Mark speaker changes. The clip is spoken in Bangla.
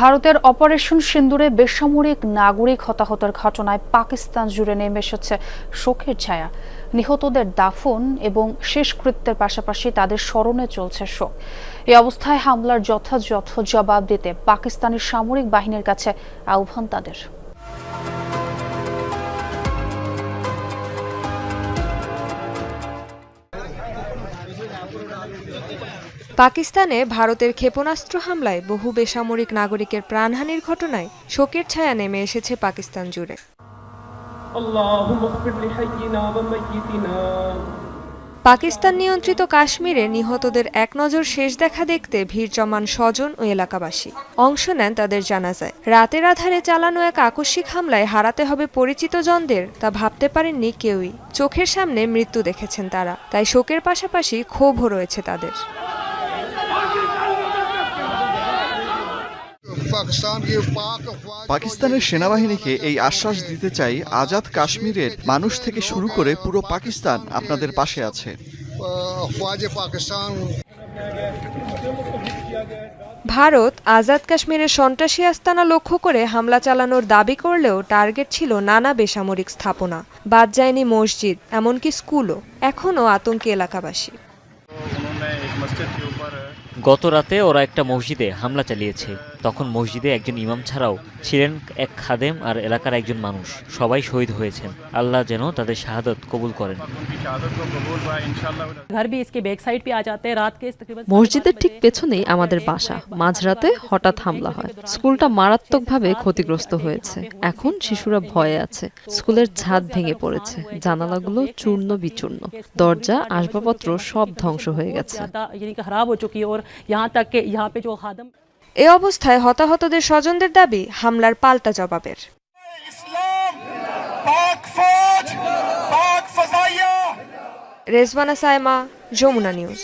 Speaker 1: ভারতের অপারেশন সিন্দুরে বেসামরিক নাগরিক হতাহতের ঘটনায় পাকিস্তান জুড়ে নেমে এসেছে শোকের ছায়া। নিহতদের দাফন এবং শেষকৃত্যের পাশাপাশি তাদের স্মরণে চলছে শোক। এই অবস্থায় হামলার যথাযথ জবাব দিতে পাকিস্তানের সামরিক বাহিনীর কাছে আহ্বান তাদের।
Speaker 2: পাকিস্তানে ভারতের ক্ষেপণাস্ত্র হামলায় বহু বেসামরিক নাগরিকের প্রাণহানির ঘটনায় শোকের ছায়া নেমে এসেছে পাকিস্তান জুড়ে। পাকিস্তান নিয়ন্ত্রিত কাশ্মীরে নিহতদের এক নজর শেষ দেখা দেখতে ভিড় জমান স্বজন ও এলাকাবাসী। অংশ নেন তাদের জানাজায়। রাতের আধারে চালানো এক আকস্মিক হামলায় হারাতে হবে পরিচিত জনদের, তা ভাবতে পারেননি কেউই। চোখের সামনে মৃত্যু দেখেছেন তারা, তাই শোকের পাশাপাশি ক্ষোভও রয়েছে তাদের।
Speaker 3: পাকিস্তানের সেনাবাহিনীকে এই আশ্বাস দিতে চাই আজাদ কাশ্মীরের মানুষ থেকে শুরু করে পুরো পাকিস্তান আপনাদের পাশে আছে।
Speaker 2: ভারত আজাদ কাশ্মীরের সন্ত্রাসী আস্তানা লক্ষ্য করে হামলা চালানোর দাবি করলেও টার্গেট ছিল নানা বেসামরিক স্থাপনা। বাদ যায়নি মসজিদ এমনকি স্কুলও। এখনও আতঙ্কে এলাকাবাসী।
Speaker 4: গত রাতে ওরা একটা মসজিদে হামলা চালিয়েছে। তখন মসজিদে একজন ইমাম ছাড়াও ছিলেন এক খাদেম আর এলাকার একজন মানুষ সবাই শহীদ হয়েছেন আল্লাহ যেন তাদের শাহাদত কবুল করেন
Speaker 5: মসজিদের ঠিক পেছনেই আমাদের বাসা মাঝরাতে হঠাৎ হামলা হয় স্কুলটা মারাত্মকভাবে ক্ষতিগ্রস্ত হয়েছে এখন শিশুরা ভয়ে আছে স্কুলের ছাদ ভেঙে পড়েছে জানালাগুলো চূর্ণ বিচূর্ণ দরজা আসবাবপত্র সব ধ্বংস হয়ে গেছে
Speaker 6: খারাপ হচ্ছে
Speaker 2: এ অবস্থায় হতাহতদের স্বজনদের দাবি হামলার পাল্টা জবাবের। রেজবানা সায়মা যমুনা নিউজ।